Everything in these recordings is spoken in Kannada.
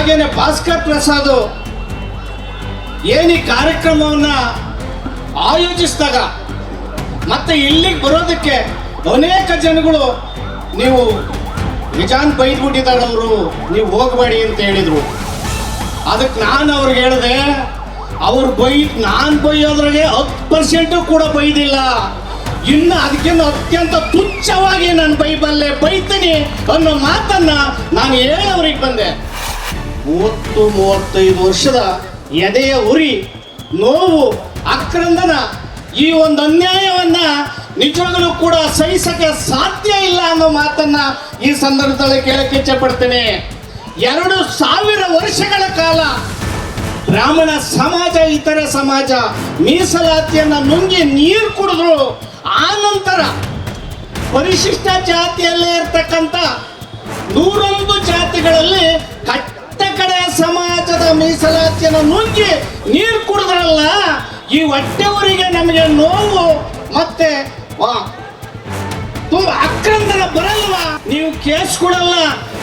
ಹಾಗೇನೆ ಭಾಸ್ಕರ್ ಪ್ರಸಾದ್ ಏನು ಕಾರ್ಯಕ್ರಮವನ್ನ ಆಯೋಜಿಸಿದಾಗ ಮತ್ತೆ ಇಲ್ಲಿಗೆ ಬರೋದಕ್ಕೆ ಅನೇಕ ಜನಗಳು ನೀವು ನಿಜಾನ್ ಬೈದ್ಬಿಟ್ಟಿದ್ದಾರೆ ಅವರು, ನೀವು ಹೋಗಬೇಡಿ ಅಂತ ಹೇಳಿದ್ರು. ಅದಕ್ಕೆ ನಾನು ಅವ್ರಿಗೆ ಹೇಳಿದೆ, ಅವ್ರು ಬೈ, ನಾನು ಬೈಯೋದ್ರಾಗೆ ಹತ್ತು ಪರ್ಸೆಂಟು ಕೂಡ ಬೈದಿಲ್ಲ. ಇನ್ನು ಅದಕ್ಕಿಂತ ಅತ್ಯಂತ ತುಚ್ಛವಾಗಿ ನಾನು ಬೈಬಲ್ಲೆ ಬೈತೀನಿ ಅನ್ನೋ ಮಾತನ್ನು ನಾನು ಹೇಳೋರಿಗೆ ಬಂದೆ. ಮೂವತ್ತು ಮೂವತ್ತೈದು ವರ್ಷದ ಎದೆಯ ಉರಿ, ನೋವು, ಅಕ್ರಂದನ ಈ ಒಂದು ಅನ್ಯಾಯವನ್ನ ನಿಜವಾಗಲೂ ಕೂಡ ಸಹಿಸಕ್ಕೆ ಸಾಧ್ಯ ಇಲ್ಲ ಅನ್ನೋ ಮಾತನ್ನ ಈ ಸಂದರ್ಭದಲ್ಲಿ ಕೇಳಕ್ಕೆ ಇಚ್ಛೆ ಪಡ್ತೇನೆ ಎರಡು ಸಾವಿರ ವರ್ಷಗಳ ಕಾಲ ಬ್ರಾಹ್ಮಣ ಸಮಾಜ, ಇತರ ಸಮಾಜ ಮೀಸಲಾತಿಯನ್ನ ನುಂಗಿ ನೀರು ಕುಡಿದ್ರು, ಆ ನಂತರ ಪರಿಶಿಷ್ಟ ಜಾತಿಯಲ್ಲೇ ಇರ್ತಕ್ಕಂಥ ನೂರೊಂದು ಜಾತಿಗಳಲ್ಲಿ ಕಟ್ಟ ಮೀಸಲಾತಿಯನ್ನು ನುಂಗಿ ನೀರು ಕುಡಿದ್ರಲ್ಲ ಈ ಹೊಟ್ಟೆವರಿಗೆ ನಮಗೆ ನೋವು ಮತ್ತೆ ವಾ, ತುಂಬಾ ಆಕ್ರಂದನ ಬರಲ್ವಾ? ನೀವು ಕೇಸ್ ಕೊಡಲ್ಲ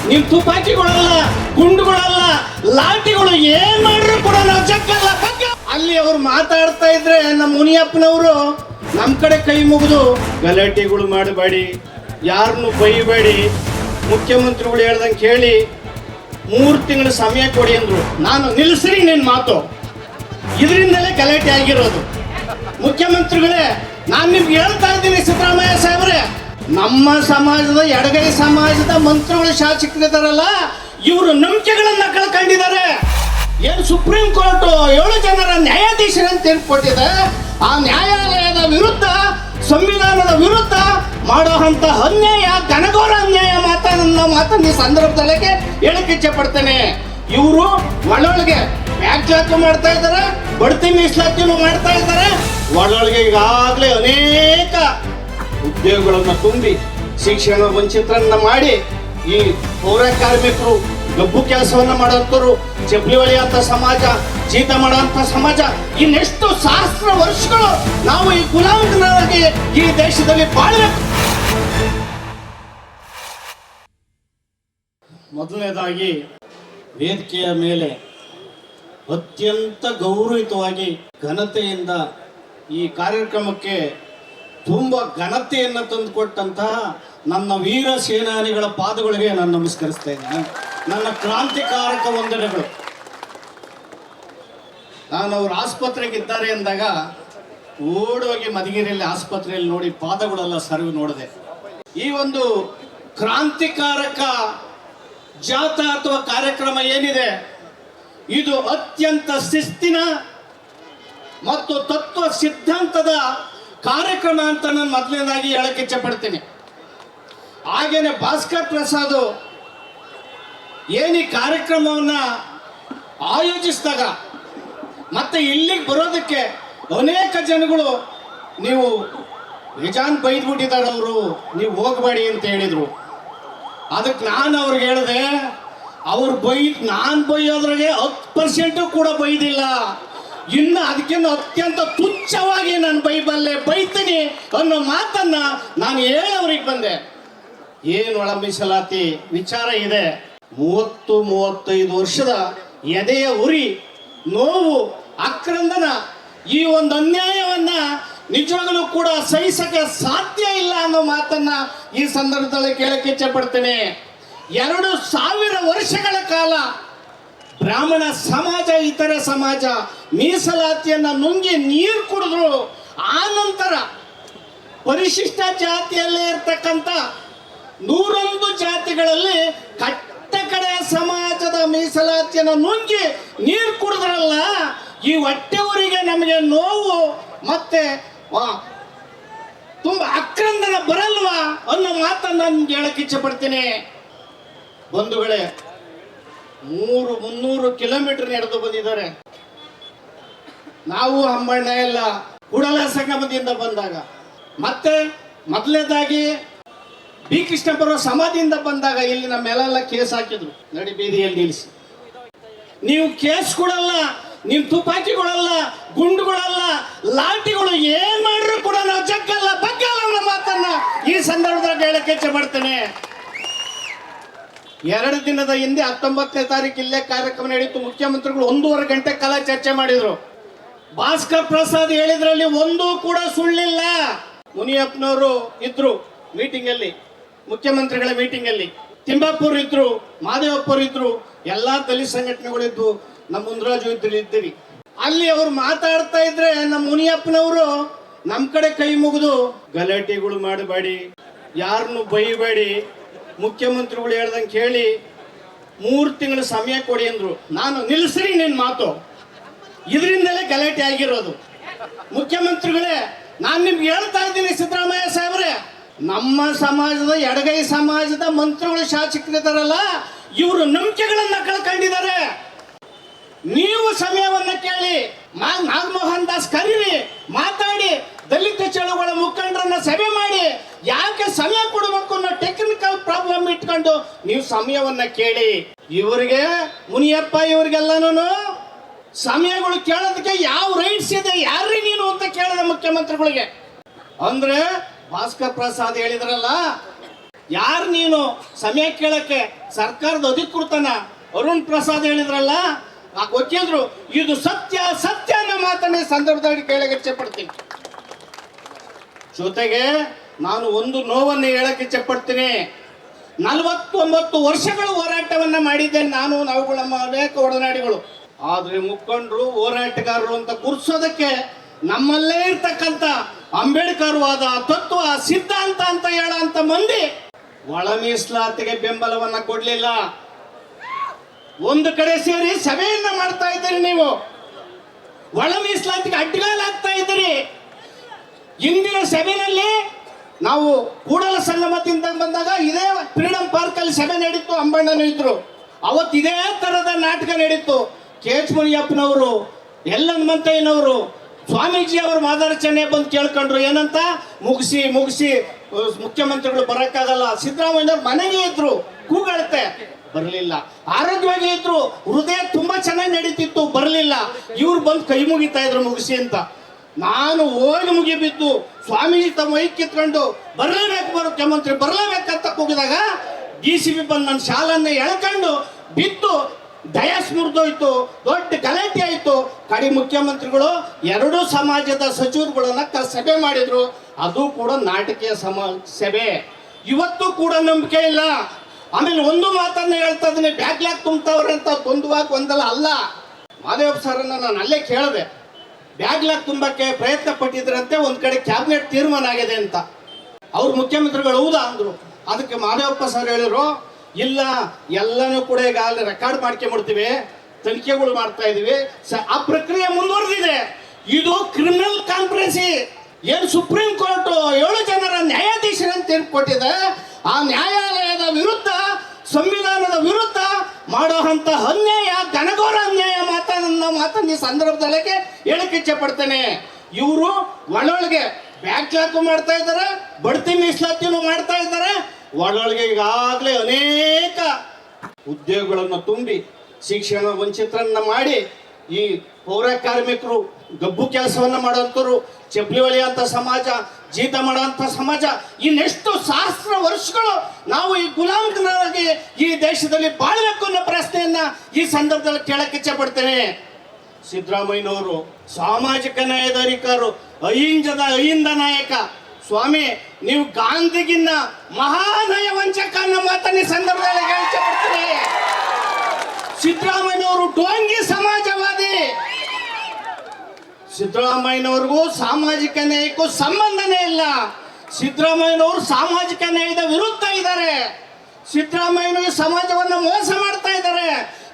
ನೀವು ತುಪಾಕಿ ಕೊಡಲ್ಲ ಗುಂಡುಗಳಲ್ಲ ಲಾಠಿಗಳು ಏನ್ ಮಾಡ್ರು ಕೂಡ ನಾವು ಚಕ್ಕಲ್ಲ ಅಲ್ಲಿ ಅವ್ರು ಮಾತಾಡ್ತಾ ಇದ್ರೆ ನಮ್ಮ ಮುನಿಯಪ್ಪನವರು ನಮ್ ಕಡೆ ಕೈ ಮುಗಿದು ಗಲಾಟೆಗಳು ಮಾಡಬೇಡಿ ಯಾರನ್ನು ಬೈಬೇಡಿ. ಮುಖ್ಯಮಂತ್ರಿಗಳು ಹೇಳ್ದಂಗೆ ಕೇಳಿ ಮೂರು ತಿಂಗಳು ಸಮಯ ಕೊಡಿ ಅಂದ್ರು. ನಾನು ನಿಲ್ಲಿಸ್ರಿ ನಿನ್ ಮಾತು. ಇದರಿಂದಲೇ ಗಲಾಟೆ ಆಗಿರೋದು. ಮುಖ್ಯಮಂತ್ರಿಗಳೇ, ನಾನು ನಿಮ್ಗೆ ಹೇಳ್ತಾ ಇದ್ದೀನಿ ಸಿದ್ದರಾಮಯ್ಯ ಸಾಹೇಬ್ರೆ. ನಮ್ಮ ಸಮಾಜದ ಎಡಗೈ ಸಮಾಜದ ಮಂತ್ರಿಗಳು ಶಾಸಕರಿದಾರಲ್ಲ, ಇವರು ನಂಬಿಕೆಗಳನ್ನ ಕಳ್ಕೊಂಡಿದ್ದಾರೆ. ಏನು ಸುಪ್ರೀಂ ಕೋರ್ಟ್ ಏಳು ಜನರ ನ್ಯಾಯಾಧೀಶರನ್ನು ತೀರ್ಪು ಕೊಟ್ಟಿದೆ ಆ ನ್ಯಾಯಾಲಯದ ವಿರುದ್ಧ, ಸಂವಿಧಾನದ ವಿರುದ್ಧ ಮಾಡೋ ಅನ್ಯಾಯ, ಘನಘೋರ ಅನ್ಯಾಯ ಮಾತನ್ನ ಮಾತನ್ನ ಈ ಸಂದರ್ಭದಲ್ಲೇ ಹೇಳಕ್ಕೆ ಇಚ್ಛೆ ಪಡ್ತೇನೆ. ಇವರು ಒಳೊಳಗೆ ವ್ಯಾಖ್ಯಾತ ಮಾಡ್ತಾ ಇದ್ದಾರೆ ಬಡ್ತಿ ಮೀಸಲಾತಿನೂ ಮಾಡ್ತಾ ಇದ್ದಾರೆ ಒಳೊಳಗೆ ಈಗಾಗಲೇ ಅನೇಕ ಉದ್ಯೋಗಗಳನ್ನು ತುಂಬಿ ಶಿಕ್ಷಣ ವಂಚಿತರನ್ನ ಮಾಡಿ ಈ ಪೌರ ಕಾರ್ಮಿಕರು ಗಬ್ಬು ಕೆಲಸವನ್ನ ಮಾಡೋಂಥವ್ರು ಚಪ್ಪಲಿ ಹೊಳೆಯಂತ ಸಮಾಜ, ಜೀತ ಮಾಡುವಂತ ಸಮಾಜ, ಇನ್ನೆಷ್ಟು ಸಹಸ್ರ ವರ್ಷಗಳು ನಾವು ಈ ಗುಲಾಮರಾಗಿ ಈ ದೇಶದಲ್ಲಿ ಬಾಳಬೇಕು. ಮೊದಲನೇದಾಗಿ ವೇದಿಕೆಯ ಮೇಲೆ ಅತ್ಯಂತ ಗೌರವಿತವಾಗಿ ಘನತೆಯಿಂದ ಈ ಕಾರ್ಯಕ್ರಮಕ್ಕೆ ತುಂಬ ಘನತೆಯನ್ನು ತಂದುಕೊಟ್ಟಂತಹ ನನ್ನ ವೀರ ಸೇನಾನಿಗಳ ಪಾದಗಳಿಗೆ ನಾನು ನಮಸ್ಕರಿಸ್ತೇನೆ. ನನ್ನ ಕ್ರಾಂತಿಕಾರಕ ವಂದನೆಗಳು. ನಾನು ಅವ್ರ ಆಸ್ಪತ್ರೆಗಿದ್ದಾರೆ ಅಂದಾಗ ಓಡೋಗಿ ಮಧುಗಿರಿಯಲ್ಲಿ ಆಸ್ಪತ್ರೆಯಲ್ಲಿ ನೋಡಿ ಪಾದಗಳೆಲ್ಲ ಸರ್ವಿ ನೋಡಿದೆ ಈ ಒಂದು ಕ್ರಾಂತಿಕಾರಕ ಜಾಥಾ ಅಥವಾ ಕಾರ್ಯಕ್ರಮ ಏನಿದೆ, ಇದು ಅತ್ಯಂತ ಶಿಸ್ತಿನ ಮತ್ತು ತತ್ವ ಸಿದ್ಧಾಂತದ ಕಾರ್ಯಕ್ರಮ ಅಂತ ನಾನು ಮೊದಲನೇದಾಗಿ ಹೇಳಕ್ಕೆ ಇಚ್ಛೆ ಪಡ್ತೀನಿ ಹಾಗೇನೆ ಭಾಸ್ಕರ್ ಪ್ರಸಾದ್ ಏನು ಕಾರ್ಯಕ್ರಮವನ್ನ ಆಯೋಜಿಸಿದಾಗ ಮತ್ತೆ ಇಲ್ಲಿಗೆ ಬರೋದಕ್ಕೆ ಅನೇಕ ಜನಗಳು ನೀವು ನಿಜಾನ್ ಬೈದ್ಬಿಟ್ಟಿದ್ದಾರೆ ಅವರು ನೀವು ಹೋಗಬೇಡಿ ಅಂತ ಹೇಳಿದ್ರು. ಅದಕ್ಕೆ ನಾನು ಅವ್ರಿಗೆ ಹೇಳಿದೆ, ಅವ್ರು ಬೈ ನಾನು ಬೈಯೋದ್ರಾಗೆ ಹತ್ತು ಪರ್ಸೆಂಟು ಕೂಡ ಬೈದಿಲ್ಲ. ಇನ್ನು ಅದಕ್ಕಿಂತ ಅತ್ಯಂತ ತುಚ್ಛವಾಗಿ ನಾನು ಬೈಬಲ್ಲೆ ಬೈತೀನಿ ಅನ್ನೋ ಮಾತನ್ನ ನಾನು ಹೇಳೋರಿಗೆ ಬಂದೆ. ಏನು ಒಳ ಮೀಸಲಾತಿ? ವಿಚಾರ ಇದೆ. ಮೂವತ್ತು, ಮೂವತ್ತೈದು ವರ್ಷದ ಎದೆಯ ಉರಿ, ನೋವು, ಅಕ್ರಂದನ ಈ ಒಂದು ಅನ್ಯಾಯವನ್ನ ನಿಜವಾಗಲೂ ಕೂಡ ಸಹಿಸಕ್ಕೆ ಸಾಧ್ಯ ಇಲ್ಲ ಅನ್ನೋ ಮಾತನ್ನ ಈ ಸಂದರ್ಭದಲ್ಲಿ ಕೇಳಕ್ಕೆ ಇಚ್ಛೆ ಪಡ್ತೇನೆ ಎರಡು ಸಾವಿರ ವರ್ಷಗಳ ಕಾಲ ಬ್ರಾಹ್ಮಣ ಸಮಾಜ, ಇತರ ಸಮಾಜ ಮೀಸಲಾತಿಯನ್ನ ನುಂಗಿ ನೀರು ಕುಡಿದ್ರು. ಆ ನಂತರ ಪರಿಶಿಷ್ಟ ಜಾತಿಯಲ್ಲೇ ಇರ್ತಕ್ಕಂಥ ನೂರೊಂದು ಜಾತಿಗಳಲ್ಲಿ ಕಟ್ಟ ಕಡೆ ಸಮಾಜದ ಮೀಸಲಾತಿಯನ್ನು ನುಂಗಿ ನೀರು ಕುಡಿದ್ರಲ್ಲ, ಈ ಹೊಟ್ಟೆವರಿಗೆ ನಮಗೆ ನೋವು ಮತ್ತೆ ತುಂಬಾ ಅಕ್ರಂದನ ಬರಲ್ವಾ ಅನ್ನೋ ಮಾತನ್ನು ನಾನು ಹೇಳಕ್ಕೆ ಇಚ್ಛೆ ಪಡ್ತೀನಿ. ಬಂಧುಗಳೇ ಮೂರು ಮುನ್ನೂರು ಕಿಲೋಮೀಟರ್ ನಡೆದು ಬಂದಿದ್ದಾರೆ. ನಾವು ಹಂಬಣ್ಣ ಎಲ್ಲ ಕೂಡಲ ಸಂಗಮದಿಂದ ಬಂದಾಗ, ಮತ್ತೆ ಮೊದಲನೇದಾಗಿ ಬಿ ಕೃಷ್ಣಪ್ಪರ ಸಮಾಧಿಯಿಂದ ಬಂದಾಗ ಇಲ್ಲಿ ನಮ್ಮೆಲ್ಲ ಕೇಸ್ ಹಾಕಿದ್ರು. ನಡಿ ಬೀದಿಯಲ್ಲಿ ನಿಲ್ಲಿಸಿ. ನೀವು ಕೇಸ್ ಕೊಡಲ್ಲ ನೀವು ತುಪಾಕಿಗಳಲ್ಲ ಗುಂಡುಗಳಲ್ಲ, ಲಾಠಿಗಳು ಏನ್ ಮಾಡ್ರು ಕೂಡ ನಾವು ಜಗ್ಗಲ್ಲ, ಬಗ್ಗಲ್ಲ ಅನ್ನೋ ಮಾತನ್ನ ಈ ಸಂದರ್ಭದಲ್ಲಿ ಹೇಳಕ್ಕೆ ಇಚ್ಛೆ ಮಾಡ್ತೇನೆ ಎರಡು ದಿನದ ಹಿಂದೆ ಹತ್ತೊಂಬತ್ತನೇ ತಾರೀಕು ಇಲ್ಲೇ ಕಾರ್ಯಕ್ರಮ ನಡೀತು. ಮುಖ್ಯಮಂತ್ರಿಗಳು ಒಂದೂವರೆ ಗಂಟೆ ಕಾಲ ಚರ್ಚೆ ಮಾಡಿದ್ರು. ಭಾಸ್ಕರ್ ಪ್ರಸಾದ್ ಹೇಳಿದ್ರಲ್ಲಿ ಒಂದೂ ಕೂಡ ಸುಳ್ಳಿಲ್ಲ. ಮುನಿಯಪ್ಪನವರು ಇದ್ರು ಮೀಟಿಂಗ್ ಅಲ್ಲಿ ಮುಖ್ಯಮಂತ್ರಿಗಳ ಮೀಟಿಂಗ್ ಅಲ್ಲಿ ತಿಮ್ಮಾಪುರ್ ಇದ್ರು ಮಾದೇವಪ್ಪರು ಇದ್ರು, ಎಲ್ಲಾ ದಲಿತ ಸಂಘಟನೆಗಳಿದ್ವು ನಮ್ಮ ಮುಂದ್ರಾಜು ಇದ್ರು ಇದ್ದೀರಿ ಅಲ್ಲಿ ಅವ್ರು ಮಾತಾಡ್ತಾ ಇದ್ರೆ ನಮ್ಮ ಮುನಿಯಪ್ಪನವರು ನಮ್ಮ ಕಡೆ ಕೈ ಮುಗಿದು, ಗಲಾಟೆಗಳು ಮಾಡಬೇಡಿ ಯಾರನ್ನು ಬೈಬೇಡಿ. ಮುಖ್ಯಮಂತ್ರಿಗಳು ಹೇಳ್ದಂಗೆ ಕೇಳಿ ಮೂರು ತಿಂಗಳ ಸಮಯ ಕೊಡಿ ಅಂದ್ರು. ನಾನು ನಿಲ್ಲಿಸ್ರಿ ನಿನ್ ಮಾತು. ಇದರಿಂದಲೇ ಗಲಾಟೆ ಆಗಿರೋದು. ಮುಖ್ಯಮಂತ್ರಿಗಳೇ, ನಾನು ನಿಮ್ಗೆ ಹೇಳ್ತಾ ಇದ್ದೀನಿ ಸಿದ್ದರಾಮಯ್ಯ ಸಾಹೇಬ್ರೆ, ನಮ್ಮ ಸಮಾಜದ ಎಡಗೈ ಸಮಾಜದ ಮಂತ್ರಿಗಳು ಶಾಸಕರಿದಾರಲ್ಲ ಇವರು ನಂಬಿಕೆಗಳನ್ನ ಕಳ್ಕೊಂಡಿದ್ದಾರೆ. ನೀವು ಸಮಯವನ್ನ ಕೇಳಿ ನಾಗಮೋಹನ್ ದಾಸ್ ಕರೀರಿ, ಮಾತಾಡಿ, ದಲಿತ ಚಳುವಳ ಮುಖಂಡರನ್ನ ಸಭೆ ಮಾಡಿ, ಯಾಕೆ ಸಮಯ ಕೊಡಬೇಕು ಅನ್ನೋ ಟೆಕ್ನಿಕಲ್ ಪ್ರಾಬ್ಲಮ್ ಇಟ್ಕೊಂಡು ನೀವು ಸಮಯವನ್ನ ಕೇಳಿ. ಇವರಿಗೆ, ಮುನಿಯಪ್ಪ ಇವರಿಗೆಲ್ಲನೂ ಸಮಯಗಳು ಕೇಳೋದಕ್ಕೆ ಯಾವ ರೈಟ್ಸ್ ಇದೆ, ಯಾರ್ರಿ ನೀನು ಅಂತ ಕೇಳಿದ ಮುಖ್ಯಮಂತ್ರಿಗಳಿಗೆ. ಅಂದ್ರೆ ಭಾಸ್ಕರ್ ಪ್ರಸಾದ್ ಹೇಳಿದ್ರಲ್ಲ, ಯಾರು ನೀನು ಸಮಯ ಕೇಳಕ್ಕೆ ಸರ್ಕಾರದ ಅಧಿಕೃತನ ಅರುಣ್ ಪ್ರಸಾದ್ ಹೇಳಿದ್ರಲ್ಲ ಆ ಗೊತ್ತಿದ್ರು ಇದು ಸತ್ಯ ಸತ್ಯ ಅನ್ನೋ ಮಾತನ್ನೇ ಸಂದರ್ಭದಲ್ಲಿ ಕೇಳಕ್ಕೆ ಇಚ್ಛೆ ಪಡ್ತೀನಿ ಜೊತೆಗೆ ನಾನು ಒಂದು ನೋವನ್ನು ಹೇಳಕ್ಕೆ ಇಚ್ಛೆ ಪಡ್ತೀನಿ ನಲವತ್ತೊಂಬತ್ತು ವರ್ಷಗಳು ಹೋರಾಟವನ್ನ ಮಾಡಿದ್ದೇನೆ ನಾನು, ನಾವುಗಳ ಅನೇಕ ಒಡನಾಡಿಗಳು. ಆದ್ರೆ ಮುಖಂಡರು, ಹೋರಾಟಗಾರರು ಅಂತ ಗುರ್ಸೋದಕ್ಕೆ ನಮ್ಮಲ್ಲೇ ಇರ್ತಕ್ಕಂಥ ಅಂಬೇಡ್ಕರ್ ವಾದ ತತ್ವ ಸಿದ್ಧಾಂತ ಅಂತ ಹೇಳೋಂಥ ಮಂದಿ ಒಳ ಮೀಸಲಾತಿಗೆ ಬೆಂಬಲವನ್ನ ಕೊಡ್ಲಿಲ್ಲ. ಒಂದು ಕಡೆ ಸೇರಿ ಸಭೆಯನ್ನ ಮಾಡ್ತಾ ಇದ್ದೀರಿ ನೀವು. ಒಳ ಮೀಸಲಾತಿಗೆ ಅಡ್ಡಗಾಲಾಗ್ತಾ ಇದ್ದೀರಿ. ಇಂದಿನ ಸಭೆಯಲ್ಲಿ ನಾವು ಕೂಡಲ ಸಂಗಮದಿಂದ ಬಂದಾಗ ಇದೇ ಫ್ರೀಡಂ ಪಾರ್ಕ್ ಅಲ್ಲಿ ಸಭೆ ನಡೀತು, ಅಂಬಣ್ಣನು ಇದ್ರು. ಅವತ್ತು ಇದೇ ತರದ ನಾಟಕ ನಡೀತು. ಕೆ ಎಚ್ ಮುನಿಯಪ್ಪನವರು ಎಲ್ಲ ಹನುಮಂತಯ್ಯನವರು, ಸ್ವಾಮೀಜಿ ಅವರು ಮಾದರಚನೆ ಬಂದು ಕೇಳ್ಕೊಂಡ್ರು. ಏನಂತ? ಮುಗಿಸಿ ಮುಗಿಸಿ, ಮುಖ್ಯಮಂತ್ರಿಗಳು ಬರಕ್ಕಾಗಲ್ಲ. ಸಿದ್ದರಾಮಯ್ಯನವ್ರು ಮನೆಗೆ ಇದ್ರು. ಕೂಗಾಡುತ್ತೆ. ಬರಲಿಲ್ಲ. ಆರೋಗ್ಯವಾಗಿ ಇದ್ರು ಹೃದಯ ತುಂಬಾ ಚೆನ್ನಾಗಿ ನಡೀತಿತ್ತು, ಬರಲಿಲ್ಲ. ಇವ್ರು ಬಂದು ಕೈ ಮುಗಿತಾ ಇದ್ರು ಮುಗಿಸಿ ಅಂತ. ನಾನು ಹೋಗಿ ಮುಗಿಬಿದ್ದು, ಸ್ವಾಮೀಜಿ ತಮ್ಮ ಮೈ ಕಿತ್ಕೊಂಡು ಬರಲೇಬೇಕು ಮಂತ್ರಿ ಮುಖ್ಯಮಂತ್ರಿ ಅಂತ ಕೂಗಿದಾಗ ಡಿ ಸಿ ಬಿ ಬಂದು ನನ್ನ ಶಾಲನ್ನ ಎಳ್ಕೊಂಡು ಬಿದ್ದು ದಯ ಮುರಿದೋಯ್ತು ದೊಡ್ಡ ಗಲಾಟೆ ಆಯಿತು. ಕಡಿ ಮುಖ್ಯಮಂತ್ರಿಗಳು ಎರಡೂ ಸಮಾಜದ ಸಚಿವರುಗಳನ್ನ ಸಭೆ ಮಾಡಿದ್ರು. ಅದು ಕೂಡ ನಾಟಕೀಯ ಸಮ ಸಭೆ. ಇವತ್ತು ಕೂಡ ನಂಬಿಕೆ ಇಲ್ಲ. ಆಮೇಲೆ ಒಂದು ಮಾತನ್ನ ಹೇಳ್ತಾ ಇದ್ದೀನಿ ಬ್ಯಾಕ್ಲಾಗ್ ತುಂಬ್ತಾವ್ರೆ ಅಂತ ಬಂದುವಾಗ ಒಂದಲ್ಲ, ಅಲ್ಲ. ಮಾದೇವ್ ಸರನ್ನ ನಾನು ಅಲ್ಲೇ ಕೇಳಿದೆ. ಬ್ಯಾಗ್ಲಾಗ್ ತುಂಬಕ್ಕೆ ಪ್ರಯತ್ನ ಪಟ್ಟಿದ್ರಂತೆ, ಒಂದ್ ಕಡೆ ಕ್ಯಾಬಿನೆಟ್ ತೀರ್ಮಾನ ಆಗಿದೆ ಅಂತ. ಅವ್ರ ಮುಖ್ಯಮಂತ್ರಿಗಳು ಹೌದಾ ಅಂದ್ರು. ಅದಕ್ಕೆ ಮಾದೇವಪ್ಪ ಸರ್ ಹೇಳಿದ್ರು, ಇಲ್ಲ, ಎಲ್ಲನೂ ಕೂಡ ಈಗ ಅಲ್ಲಿ ರೆಕಾರ್ಡ್ ಮಾಡ್ಕೊಂಡ್ಬಿಡ್ತೀವಿ ತನಿಖೆಗಳು ಮಾಡ್ತಾ ಇದೀವಿ. ಆ ಪ್ರಕ್ರಿಯೆ ಮುಂದುವರೆದಿದೆ. ಇದು ಕ್ರಿಮಿನಲ್ ಕಾನ್ಫರೆನ್ಸಿ ಏನ್ ಸುಪ್ರೀಂ ಕೋರ್ಟ್ ಏಳು ಜನರ ನ್ಯಾಯಾಧೀಶರಂತ ತೀರ್ಪು ಕೊಟ್ಟಿದೆ, ಆ ನ್ಯಾಯಾಲಯದ ವಿರುದ್ಧ ಸಂವಿಧಾನದ ವಿರುದ್ಧ ಮಾಡುವಂತ ಅನ್ಯಾಯ, ಘನಘೋರ ಅನ್ಯಾಯ ಮಾತನ್ನ ಮಾತನ್ನ ಈ ಸಂದರ್ಭದೊಳಗೆ ಹೇಳಕ್ ಇಚ್ಛೆ ಪಡ್ತೇನೆ ಇವರು ಒಳೊಳಗೆ ಬ್ಯಾಕ್ಲಾಕು ಮಾಡ್ತಾ ಇದ್ದಾರೆ, ಬಡ್ತಿ ಮೀಸಲಾತಿನೂ ಮಾಡ್ತಾ ಇದ್ದಾರೆ. ಒಳೊಳಗೆ ಈಗಾಗಲೇ ಅನೇಕ ಉದ್ಯೋಗಗಳನ್ನು ತುಂಬಿ ಶಿಕ್ಷಣ ವಂಚಿತರನ್ನ ಮಾಡಿ ಈ ಪೌರ ಕಾರ್ಮಿಕರು ಗಬ್ಬು ಕೆಲಸವನ್ನು ಮಾಡುವಂಥವ್ರು, ಚಪ್ಪಲಿ ಹೊಲಿಯುವಂಥ ಸಮಾಜ, ಜೀತ ಮಾಡುವಂಥ ಸಮಾಜ, ಇನ್ನೆಷ್ಟು ಸಹಸ್ರ ನಾವು ಈ ಗುಲಾಮರಾಗಿ ಈ ದೇಶದಲ್ಲಿ ಬಾಳ್ಬೇಕು ಅನ್ನೋ ಪ್ರಶ್ನೆಯನ್ನ ಈ ಸಂದರ್ಭದಲ್ಲಿ ಕೇಳಕ್ಕೆ ಇಚ್ಛೆ ಪಡ್ತೇನೆ. ಸಿದ್ದರಾಮಯ್ಯನವರು ಸಾಮಾಜಿಕ ನ್ಯಾಯದ ಅಹಿಂಜದ ಅಹಿಂದ ನಾಯಕ. ಸ್ವಾಮಿ, ನೀವು ಗಾಂಧಿಗಿನ್ನ ಮಹಾನಯ ವಂಚಕ ಅನ್ನೋ ಮಾತನ್ನ ಸಂದರ್ಭದಲ್ಲಿ ಇಚ್ಛೆ ಪಡ್ತೀನಿ. ಸಿದ್ದರಾಮಯ್ಯನವರು ಡೋಂಗಿ ಸಮಾಜವಾದಿ. ಸಿದ್ದರಾಮಯ್ಯನವ್ರಿಗೂ ಸಾಮಾಜಿಕ ನ್ಯಾಯಕ್ಕೂ ಸಂಬಂಧನೇ ಇಲ್ಲ. ಸಿದ್ದರಾಮಯ್ಯನವರು ಸಾಮಾಜಿಕ ನ್ಯಾಯದ ವಿರುದ್ಧ ಇದ್ದಾರೆ. ಸಿದ್ದರಾಮಯ್ಯನವರು ಸಮಾಜವನ್ನು ಮೋಸ ಮಾಡ್ತಾ ಇದ್ದಾರೆ.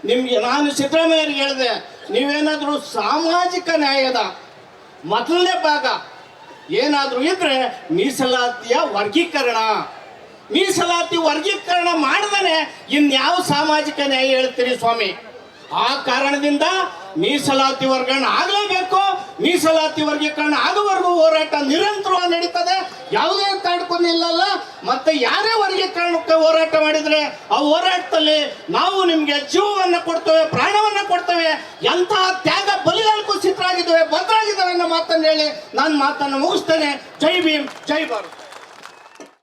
ನಿಮ್ಗೆ ನಾನು ಸಿದ್ದರಾಮಯ್ಯರಿಗೆ ಹೇಳಿದೆ, ನೀವೇನಾದರೂ ಸಾಮಾಜಿಕ ನ್ಯಾಯದ ಮೊದಲನೇ ಭಾಗ ಏನಾದರೂ ಇದ್ರೆ ಮೀಸಲಾತಿಯ ವರ್ಗೀಕರಣ. ಮೀಸಲಾತಿ ವರ್ಗೀಕರಣ ಮಾಡಿದನೆ ಇನ್ಯಾವ ಸಾಮಾಜಿಕ ನ್ಯಾಯ ಹೇಳ್ತೀರಿ ಸ್ವಾಮಿ? ಆ ಕಾರಣದಿಂದ ಮೀಸಲಾತಿ ವರ್ಗಣ ಆಗಲೇಬೇಕು. ಮೀಸಲಾತಿ ವರ್ಗೀಕರಣ ಆಗುವವರೆಗೂ ಹೋರಾಟ ನಿರಂತರವಾಗಿ ನಡೀತದೆ. ಯಾವುದೇ ಕಾರಣಕ್ಕೂ ಮತ್ತೆ ಯಾರೇ ವರ್ಗೀಕರಣಕ್ಕೆ ಹೋರಾಟ ಮಾಡಿದ್ರೆ ಆ ಹೋರಾಟದಲ್ಲಿ ನಾವು ನಿಮ್ಗೆ ಜೀವವನ್ನು ಕೊಡ್ತೇವೆ, ಪ್ರಾಣವನ್ನು ಕೊಡ್ತೇವೆ. ಎಂತಹ ತ್ಯಾಗ ಬಲಿದಾನಕ್ಕೂ ಸಿದ್ಧರಾಗಿದ್ದೇವೆ ಬದ್ಧರಾಗಿದ್ದೇವೆ ಅನ್ನೋ ಮಾತನ್ನು ಹೇಳಿ ನಾನು ಮಾತನ್ನು ಮುಗಿಸ್ತೇನೆ. ಜೈ ಭೀಮ್, ಜೈ ಭಾರತ್.